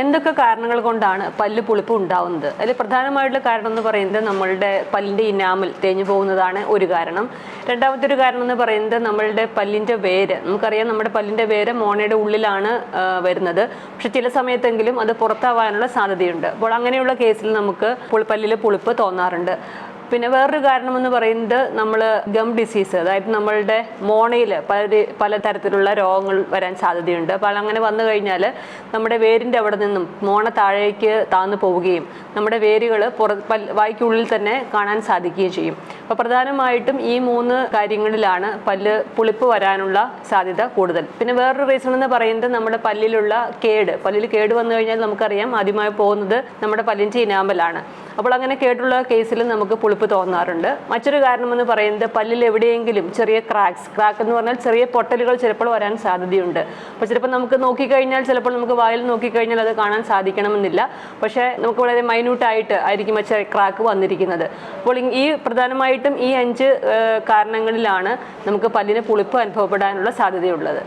എന്തൊക്കെ കാരണങ്ങൾ കൊണ്ടാണ് പല്ല് പുളിപ്പ് ഉണ്ടാവുന്നത്? അതിൽ പ്രധാനമായിട്ടുള്ള കാരണം എന്ന് പറയുന്നത് നമ്മളുടെ പല്ലിന്റെ ഇനാമൽ തേഞ്ഞു പോകുന്നതാണ് ഒരു കാരണം. രണ്ടാമത്തെ ഒരു കാരണം എന്ന് പറയുന്നത് നമ്മളുടെ പല്ലിന്റെ വേര്. നമുക്കറിയാം നമ്മുടെ പല്ലിന്റെ വേര് മോണയുടെ ഉള്ളിലാണ് വരുന്നത്. പക്ഷെ ചില സമയത്തെങ്കിലും അത് പുറത്താവാനുള്ള സാധ്യതയുണ്ട്. അപ്പോൾ അങ്ങനെയുള്ള കേസിൽ നമുക്ക് പല്ലിൽ പുളിപ്പ് തോന്നാറുണ്ട്. പിന്നെ വേറൊരു കാരണം എന്ന് പറയുന്നത് നമ്മൾ ഗം ഡിസീസ് അതായത് നമ്മളുടെ മോണയിൽ പല പല തരത്തിലുള്ള രോഗങ്ങൾ വരാൻ സാധ്യതയുണ്ട്. അപ്പോൾ അങ്ങനെ വന്നു കഴിഞ്ഞാൽ നമ്മുടെ വേരിന്റെ അവിടെ നിന്നും മോണ താഴേക്ക് താന്നു പോവുകയും നമ്മുടെ വേരുകൾ പുറ വായിക്കുള്ളിൽ തന്നെ കാണാൻ സാധിക്കുകയും ചെയ്യും. അപ്പോൾ പ്രധാനമായിട്ടും ഈ മൂന്ന് കാര്യങ്ങളിലാണ് പല്ല് പുളിപ്പ് വരാനുള്ള സാധ്യത കൂടുതൽ. പിന്നെ വേറൊരു റീസൺ എന്ന് പറയുന്നത് നമ്മുടെ പല്ലിലുള്ള കേട്. പല്ലിൽ കേട് വന്നു കഴിഞ്ഞാൽ നമുക്കറിയാം ആദ്യമായി പോകുന്നത് നമ്മുടെ പല്ലിന്റെ ഇനാമലാണ് അപ്പോൾ അങ്ങനെ കേട്ടുള്ള കേസിൽ നമുക്ക് പുളിപ്പ് തോന്നാറുണ്ട്. മറ്റൊരു കാരണം എന്ന് പറയുന്നത് പല്ലിൽ എവിടെയെങ്കിലും ചെറിയ ക്രാക്സ് ക്രാക്ക് എന്ന് പറഞ്ഞാൽ ചെറിയ പൊട്ടലുകൾ ചിലപ്പോൾ വരാൻ സാധ്യതയുണ്ട്. അപ്പോൾ ചിലപ്പോൾ നമുക്ക് നോക്കിക്കഴിഞ്ഞാൽ ചിലപ്പോൾ നമുക്ക് വായിൽ നോക്കിക്കഴിഞ്ഞാൽ അത് കാണാൻ സാധിക്കണമെന്നില്ല. പക്ഷേ നമുക്ക് വളരെ മൈന്യൂട്ടായിട്ട് ആയിരിക്കും ആ ക്രാക്ക് വന്നിരിക്കുന്നത്. അപ്പോൾ ഈ- പ്രധാനമായിട്ടും ഈ അഞ്ച് കാരണങ്ങളിലാണ് നമുക്ക് പല്ലിന് പുളിപ്പ് അനുഭവപ്പെടാനുള്ള സാധ്യതയുള്ളത്.